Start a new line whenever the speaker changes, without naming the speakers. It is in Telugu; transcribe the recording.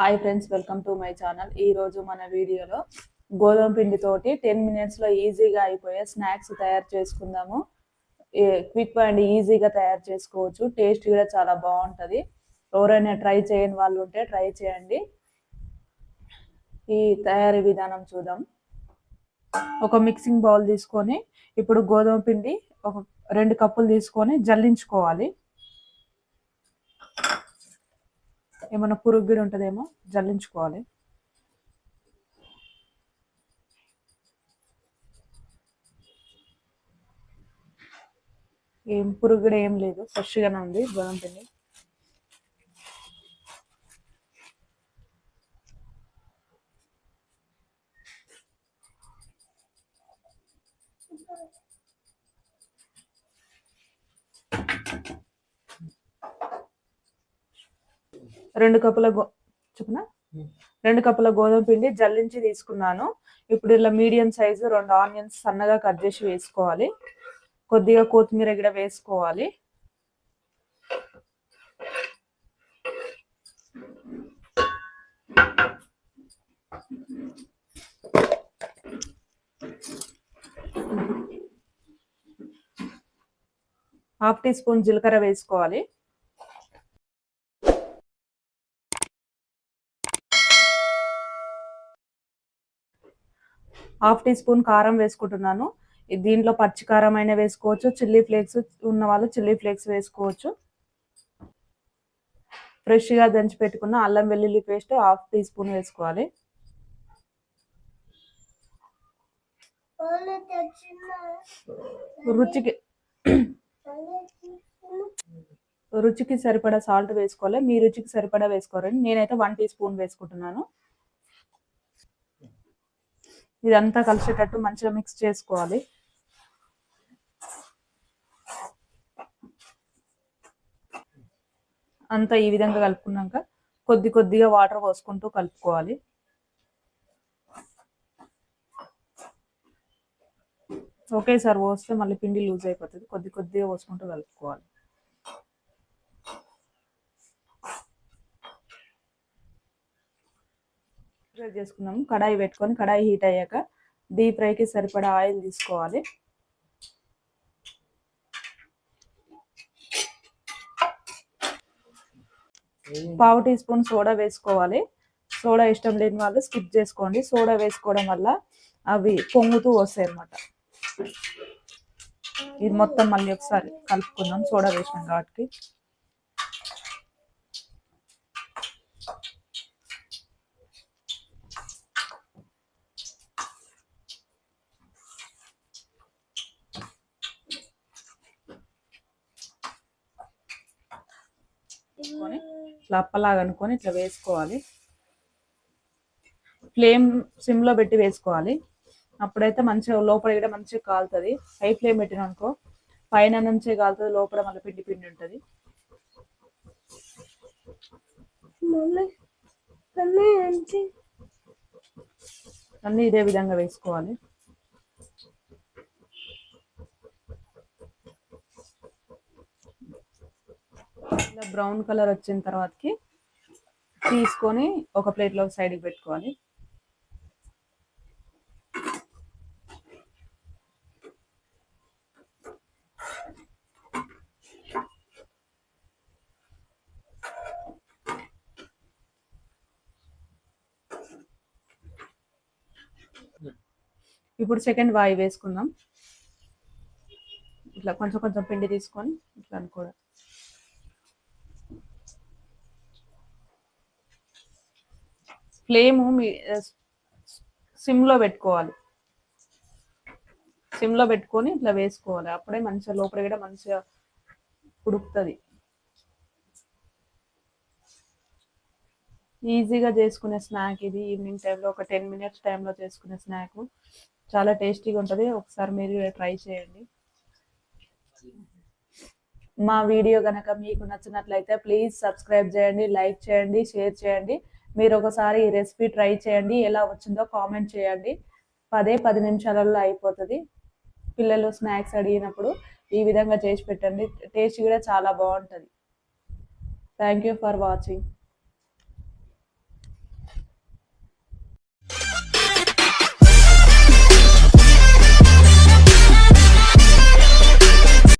Hi friends welcome to my channel ఈ రోజు మన వీడియోలో గోధుమ పిండితోటి టెన్ మినిట్స్లో ఈజీగా అయిపోయే స్నాక్స్ తయారు చేసుకుందాము. క్విక్ అండ్ ఈజీగా తయారు చేసుకోవచ్చు. టేస్ట్ కూడా చాలా బాగుంటుంది. ఎవరైనా ట్రై చేయని వాళ్ళు ఉంటే ట్రై చేయండి. ఈ తయారీ విధానం చూద్దాం. ఒక మిక్సింగ్ బౌల్ తీసుకొని ఇప్పుడు గోధుమ పిండి ఒక రెండు కప్పులు తీసుకొని జల్లించుకోవాలి. ఏమైనా పురుగుడు ఉంటుందేమో జల్లించుకోవాలి. ఏం పురుగు కూడా ఏం లేదు ఫ్రెష్గానే ఉంది గోధుమ పిండి రెండు కప్పుల గో చెప్పిన? రెండు కప్పుల గోధుమ పిండి జల్లించి తీసుకున్నాను. ఇప్పుడు ఇలా మీడియం సైజు రెండు ఆనియన్స్ సన్నగా కట్ చేసి వేసుకోవాలి. కొద్దిగా కొత్తిమీర కూడా వేసుకోవాలి. హాఫ్ టీ స్పూన్ జీలకర్ర వేసుకోవాలి. హాఫ్ టీ స్పూన్ కారం వేసుకుంటున్నాను. దీంట్లో పచ్చి కారం అయినా వేసుకోవచ్చు చిల్లీ ఫ్లేక్స్ ఉన్న వాళ్ళు చిల్లీ ఫ్లేక్స్ వేసుకోవచ్చు. ఫ్రెష్గా దంచి పెట్టుకున్న అల్లం వెల్లుల్లి పేస్ట్ హాఫ్ టీ స్పూన్ వేసుకోవాలి. రుచికి రుచికి సరిపడా సాల్ట్ వేసుకోవాలి. మీ రుచికి సరిపడా వేసుకోరండి నేనైతే వన్ టీ స్పూన్ వేసుకుంటున్నాను. ఇదంతా కలిసేటట్టు మంచిగా మిక్స్ చేసుకోవాలి. అంతా ఈ విధంగా కలుపుకున్నాక కొద్ది కొద్దిగా వాటర్ పోసుకుంటూ కలుపుకోవాలి. ఒకేసారి పోస్తే మళ్ళీ పిండి లూజ్ అయిపోతుంది. కొద్ది కొద్దిగా పోసుకుంటూ కలుపుకోవాలి. ప్రిపేర్ చేసుకున్నాము. కడాయి పెట్టుకొని కడాయి హీట్ అయ్యాక డీప్ ఫ్రైకి సరిపడా ఆయిల్ తీసుకోవాలి. పావు టీ స్పూన్ సోడా వేసుకోవాలి. సోడా ఇష్టం లేని వాళ్ళు స్కిప్ చేసుకోండి. సోడా వేసుకోవడం వల్ల అవి పొంగుతూ వస్తాయి అన్నమాట. ఇది మొత్తం మళ్ళీ ఒకసారి కలుపుకుందాం. సోడా వేసినాం కాబట్టి. తీసుకొని ఇట్లా అప్పలాగా అనుకొని ఇట్లా వేసుకోవాలి. ఫ్లేమ్ సిమ్లో పెట్టి వేసుకోవాలి. అప్పుడైతే మంచిగా లోపల కూడా మంచిగా కాలుతుంది. హై ఫ్లేమ్ పెట్టిన అనుకో పైన నుంచే కాలుతుంది లోపల మళ్ళీ పిండి పిండి ఉంటుంది. అన్నీ ఇదే విధంగా వేసుకోవాలి. ఇలా బ్రౌన్ కలర్ వచ్చిన తర్వాతకి తీసుకొని ఒక ప్లేట్లో సైడ్కి పెట్టుకోవాలి. ఇప్పుడు సెకండ్ వాయి వేసుకుందాం. ఇట్లా కొంచెం కొంచెం పిండి తీసుకొని ఇట్లా అనుకోవడం. ఫ్లేమ్ మీ సిమ్లో పెట్టుకోవాలి. సిమ్లో పెట్టుకొని ఇట్లా వేసుకోవాలి. అప్పుడే మంచిగా లోపల కూడా మంచిగా ఉడుకుతుంది. ఈజీగా చేసుకునే స్నాక్ ఇది. ఈవినింగ్ టైంలో ఒక టెన్ మినిట్స్ టైంలో చేసుకునే స్నాక్. చాలా టేస్టీగా ఉంటుంది. ఒకసారి మీరు ట్రై చేయండి. మా వీడియో కనుక మీకు నచ్చినట్లయితే ప్లీజ్ సబ్స్క్రైబ్ చేయండి లైక్ చేయండి షేర్ చేయండి. మీరు ఒకసారి ఈ రెసిపీ ట్రై చేయండి ఎలా వచ్చిందో కామెంట్ చేయండి. పదే పది నిమిషాలలో అయిపోతుంది. పిల్లలు స్నాక్స్ అడిగినప్పుడు ఈ విధంగా చేసి పెట్టండి. టేస్ట్ కూడా చాలా బాగుంటుంది. Thank you for watching